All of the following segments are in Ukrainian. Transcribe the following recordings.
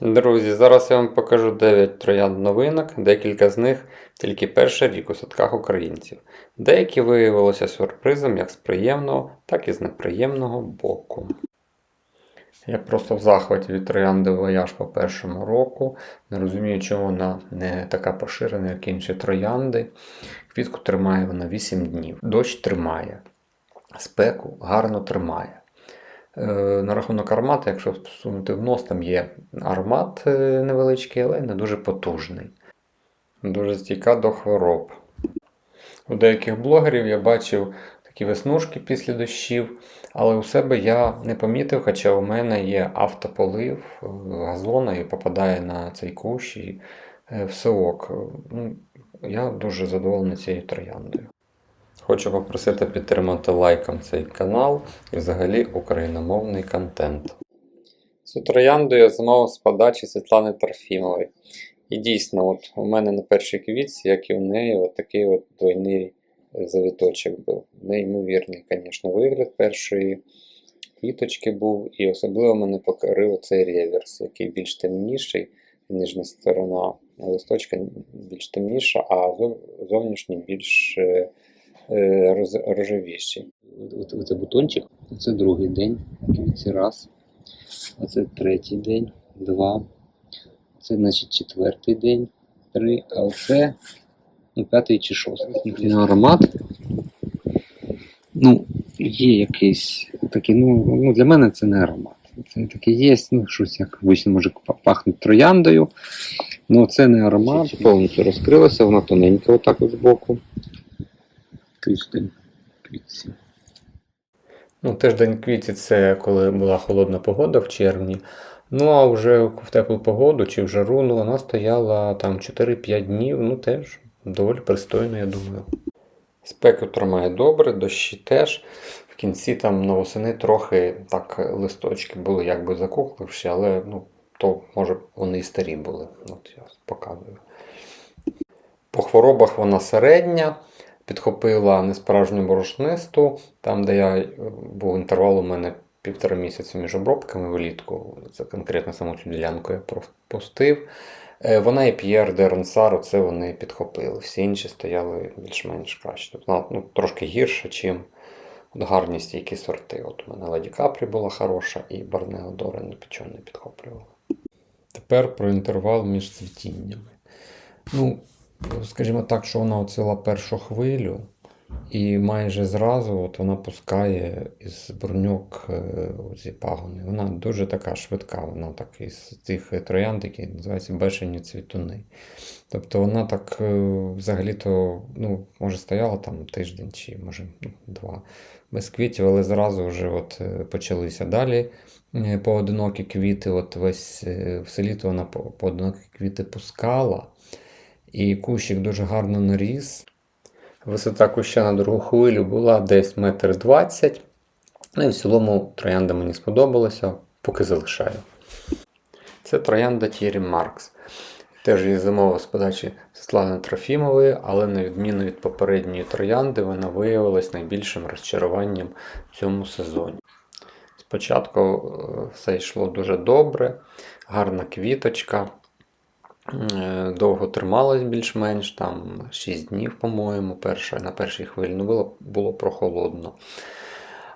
Друзі, зараз я вам покажу 9 троянд новинок, декілька з них тільки перший рік у садках українців. Деякі виявилися сюрпризом як з приємного, так і з неприємного боку. Я просто в захваті від троянди вояж по першому року. Не розумію, чому вона не така поширена, як інші троянди. Квітку тримає вона 8 днів. Дощ тримає. Спеку гарно тримає. Е, На рахунок аромату, якщо всунути в нос, там є аромат е, невеличкий, але не дуже потужний. Дуже стійка до хвороб. У деяких блогерів я бачив такі веснушки після дощів, але у себе я не помітив, хоча у мене є автополив е, газона і попадає на цей кущ і все. Ну, Я дуже задоволений цією трояндою. Хочу попросити підтримати лайком цей канал і взагалі україномовний контент. Цю троянду я замовив з подачі Світлани Трофімової. І дійсно, от у мене на першій квітці, як і у неї, от такий от двойний завіточок був. Неймовірний, звісно, вигляд першої квіточки був. І особливо мене покорив цей реверс, який більш темніший, нижня сторона листочка більш темніша, а зовнішній більш е, роз- рожевіший. Оце, бутончик, це другий день, квітці раз. Оце третій день, два. Це значить четвертий день, три. А оце ну, п'ятий чи шостий. Аромат. Ну, є якийсь такий, ну, ну для мене це не аромат. Це таке є, ну, щось як обично може пахне трояндою. Ну, це не аромат. Повністю розкрилося, вона тоненька, отак от збоку. Тиждень квітці. Ну, тиждень квітці це коли була холодна погода в червні. Ну, а вже в теплу погоду чи в жару, ну, вона стояла там 4-5 днів, ну теж доволі пристойно, я думаю. Спеку тримає добре, дощі теж. В кінці там на восени трохи так листочки були якби закухливші, але ну, то може вони і старі були. От я показую. По хворобах вона середня, підхопила несправжню борошнисту, там, де я е, був інтервал у мене півтора місяця між обробками влітку. Це конкретно саму цю ділянку я пропустив. Е, Вона і П'єр де Ронсар, це вони підхопили. Всі інші стояли більш-менш краще. Тобто ну, трошки гірша, чим гарні стійкі сорти. От у мене Леді Капрі була хороша, і Барнео Доре нічого не підхоплювала. Тепер про інтервал між цвітіннями. Ну, скажімо так, що вона оцила першу хвилю, і майже зразу от вона пускає із бруньок е, ці пагони. Вона дуже така швидка, вона так із цих троянд, які називаються бешені цвітуни. Тобто вона так е, взагалі-то, ну, може, стояла там тиждень чи може ну, два без квітів, але зразу вже от е, почалися далі поодинокі квіти. От весь все літо вона поодинокі квіти пускала. І кущик дуже гарно наріс. Висота куща на другу хвилю була десь метр двадцять. Ну і в цілому троянда мені сподобалася, поки залишаю. Це троянда Тірі Маркс. Теж її замовив з подачі Світлани Трофімової, але на відміну від попередньої троянди, вона виявилась найбільшим розчаруванням в цьому сезоні. Спочатку е, все йшло дуже добре, гарна квіточка. Е, Довго трималась більш-менш, там 6 днів, по-моєму, на першій хвилі. Ну, було, було прохолодно.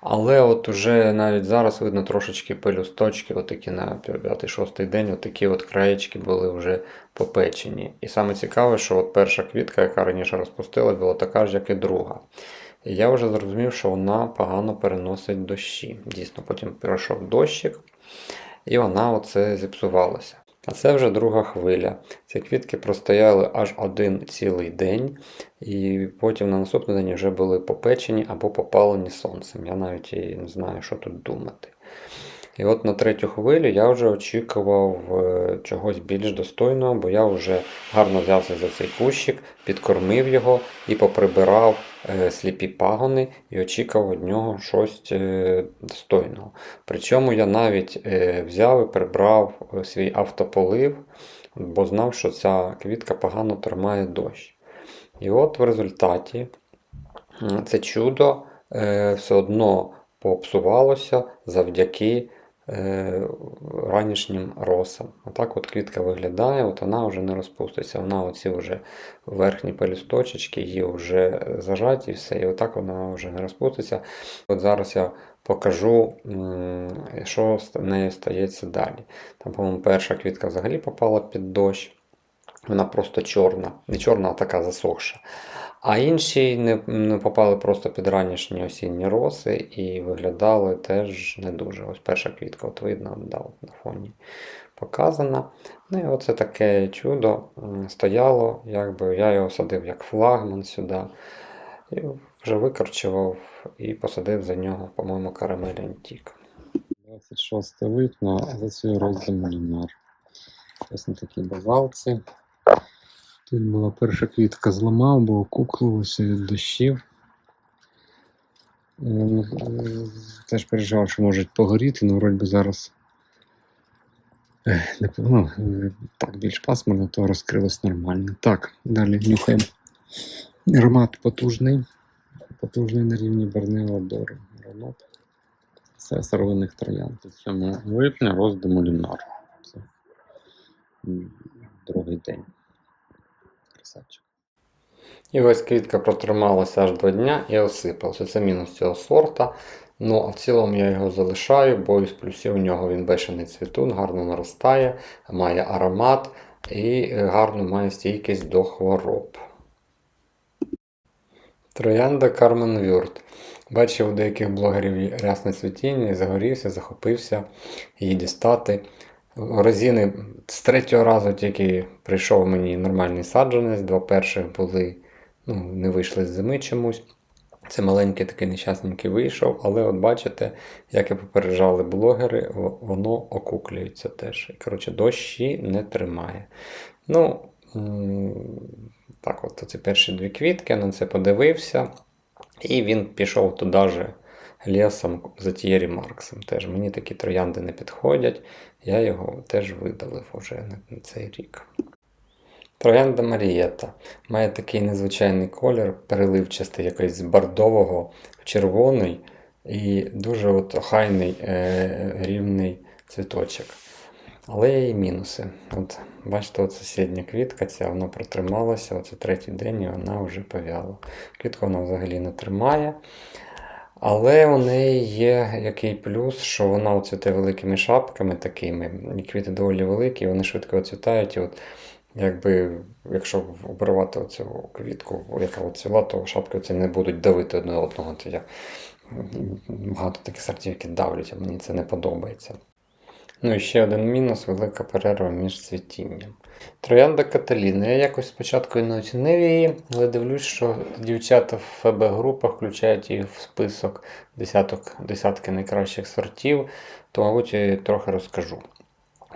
Але от уже навіть зараз видно трошечки пелюсточки, отакі на 5-6 день, отакі от краєчки були вже попечені. І саме цікаве, що от перша квітка, яка раніше розпустилась, була така ж, як і друга. І я вже зрозумів, що вона погано переносить дощі. Дійсно, потім пройшов дощик, і вона оце зіпсувалася. А це вже друга хвиля. Ці квітки простояли аж один цілий день, і потім на наступний день вже були попечені або попалені сонцем. Я навіть і не знаю, що тут думати. І от на третю хвилю я вже очікував е, чогось більш достойного, бо я вже гарно взявся за цей кущик, підкормив його і поприбирав е, сліпі пагони і очікував від нього щось е, достойного. Причому я навіть взяв і прибрав свій автополив, бо знав, що ця квітка погано тримає дощ. І от в результаті це чудо все одно попсувалося завдяки ранішнім росом. Отак от квітка виглядає, от вона вже не розпуститься. Вона оці вже верхні пелюсточечки, її вже зажаті і все, і отак вона вже не розпуститься. От зараз я покажу, що з нею стається далі. Там, по-моєму, перша квітка взагалі попала під дощ. Вона просто чорна. Не чорна, а така засохша. А інші не, не попали просто під ранішні осінні роси і виглядали теж не дуже. Ось перша квітка, от видно, да, от на фоні показана. Ну і оце таке чудо стояло, якби я його садив як флагман сюди. І вже викорчував і посадив за нього, по-моєму, карамель Антік. 26 липня зацвів розділ Молінар. Ось на такій базалці. Тут була перша квітка зламав, бо окуклилося від дощів. Е, ну, е, Теж переживав, що можуть погоріти, але вроді би зараз не, ну, е, так більш пасмурно, то розкрилось нормально. Так, далі нюхаємо. Аромат потужний. Потужний на рівні Бернео Дору. Аромат. Це сировинних троян. 7 липня роздум Молінар. Це другий день. Красавчик. І ось квітка протрималася аж два дня і осипалася. Це мінус цього сорта. Ну, а в цілому я його залишаю, бо із плюсів у нього він бешений цвітун, гарно наростає, має аромат і е, гарно має стійкість до хвороб. Троянда Кармен Вюрт. Бачив у деяких блогерів рясне цвітіння і загорівся, захопився її дістати. Розіни з третього разу тільки прийшов мені нормальний саджанець, два перших були, ну, не вийшли з зими чомусь. Це маленький такий нещасненький вийшов, але от бачите, як і попереджали блогери, воно окуклюється теж. Коротше, дощі не тримає. Ну, так, от ці перші дві квітки, на це подивився, і він пішов туди же лісом за Тієрі Марксом. Теж мені такі троянди не підходять. Я його теж видалив уже на- цей рік. Троянда Марієта має такий незвичайний колір, переливчастий, якийсь з бордового в червоний і дуже от охайний е, рівний цвіточок. Але є і мінуси. От, бачите, от сусідня квітка, ця вона протрималася, оце третій день і вона вже пов'яла. Квітку вона взагалі не тримає. Але у неї є який плюс, що вона оцвіте великими шапками такими, і квіти доволі великі, вони швидко оцвітають. І от, якби, якщо обривати оцю квітку, яка оцвіла, то шапки оці не будуть давити одне одного. Це я багато таких сортів, які давлять, а мені це не подобається. Ну і ще один мінус велика перерва між цвітінням. Троянда Каталіна. Я якось спочатку не оцінив її, але дивлюсь, що дівчата в ФБ-групах включають її в список десяток, десятки найкращих сортів, то, мабуть, я трохи розкажу.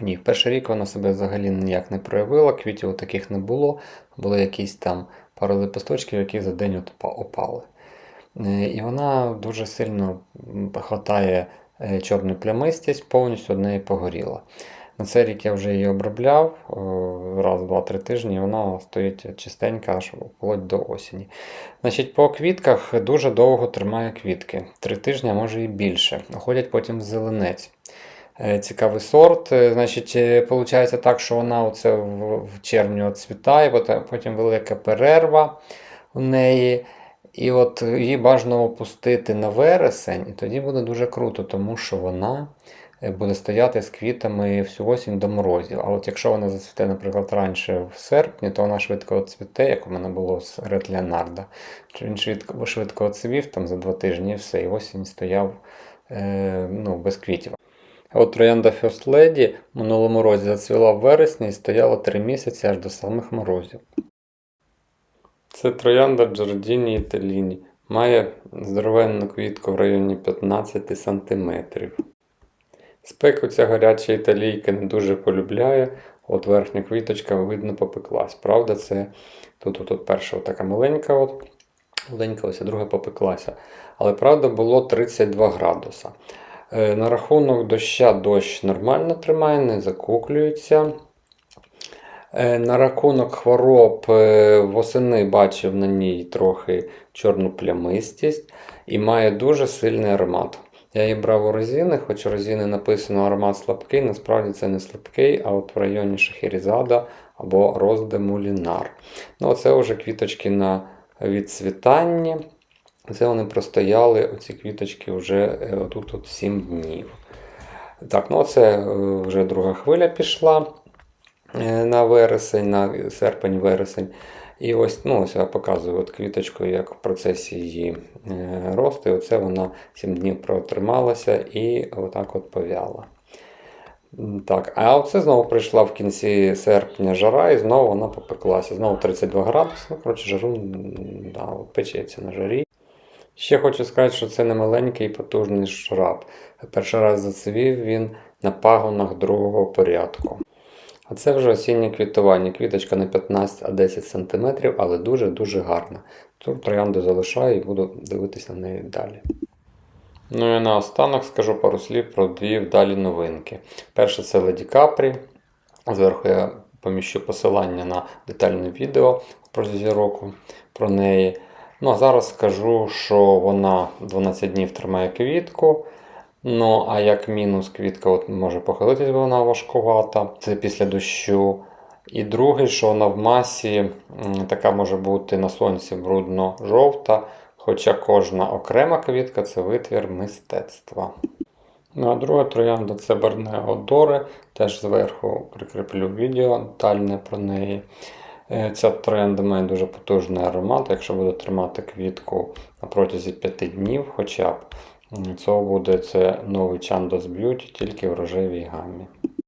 Ні, в перший рік вона себе взагалі ніяк не проявила, квітів таких не було, були якісь там пару лепесточків, які за день опали. Е, І вона дуже сильно хватає е, чорну плямистість, повністю од неї погоріла. На цей рік я вже її обробляв раз, два, три тижні, і вона стоїть чистенька аж вплоть до осені. Значить, по квітках дуже довго тримає квітки. Три тижні, а може і більше. Ходять потім в зеленець. Е, Цікавий сорт. Е, Значить, виходить так, що вона оце в, червні оцвітає, потім- велика перерва у неї. І от її бажано опустити на вересень, і тоді буде дуже круто, тому що вона е, буде стояти з квітами всю осінь до морозів. А от якщо вона зацвіте, наприклад, раніше в серпні, то вона швидко оцвіте, як у мене було з Ред Леонардо. Чи Він швидко, швидко оцвів там за два тижні і все, і осінь стояв е, ну, без квітів. От троянда First Lady в минулому році зацвіла в вересні і стояла три місяці аж до самих морозів. Це троянда Джардіні Італіні. Має здоровенну квітку в районі 15 см. Спеку ця гаряча італійка не дуже полюбляє. От верхня квіточка, видно, попеклась. Правда, це тут, тут, перша така маленька, от, маленька, ось а друга попеклася. Але правда було 32 градуса. Е, На рахунок доща дощ нормально тримає, не закуклюється. Е, На рахунок хвороб е, восени бачив на ній трохи чорну плямистість і має дуже сильний аромат. Я її брав у резини, хоч у резини написано аромат слабкий, насправді це не слабкий, а от в районі Шахерізада або Роздемулінар. Ну, оце вже квіточки на відцвітанні. Це вони простояли, оці квіточки вже е, отут от 7 днів. Так, ну це е, вже друга хвиля пішла е, на вересень, на серпень-вересень. І ось, ну, ось я показую от квіточку, як в процесі її е, росту. Оце вона 7 днів протрималася і отак от повяла. Так, а оце знову прийшла в кінці серпня жара, і знову вона попеклася. Знову 32 градуси. Ну, коротше, жару да, печеться на жарі. Ще хочу сказати, що це не маленький і потужний шраб. Перший раз зацвів він на пагонах другого порядку. А це вже осіннє квітування. Квіточка не 15-10 см, але дуже-дуже гарна. Тут троянду залишаю і буду дивитися на неї далі. Ну і наостанок скажу пару слів про дві вдалі новинки. Перше це Леді Капрі. Зверху я поміщу посилання на детальне відео протязі року про неї. Ну а зараз скажу, що вона 12 днів тримає квітку. Ну, а як мінус, квітка от може похилитись, бо вона важкувата. Це після дощу. І другий, що вона в масі така може бути на сонці брудно-жовта, хоча кожна окрема квітка це витвір мистецтва. Ну а друга троянда це Бернео Доре, теж зверху прикріплю відео детальне про неї. Е, Ця троянда має дуже потужний аромат. Якщо буде тримати квітку протязі 5 днів, хоча б це буде це новий Chandos Beauty, тільки в рожевій гамі.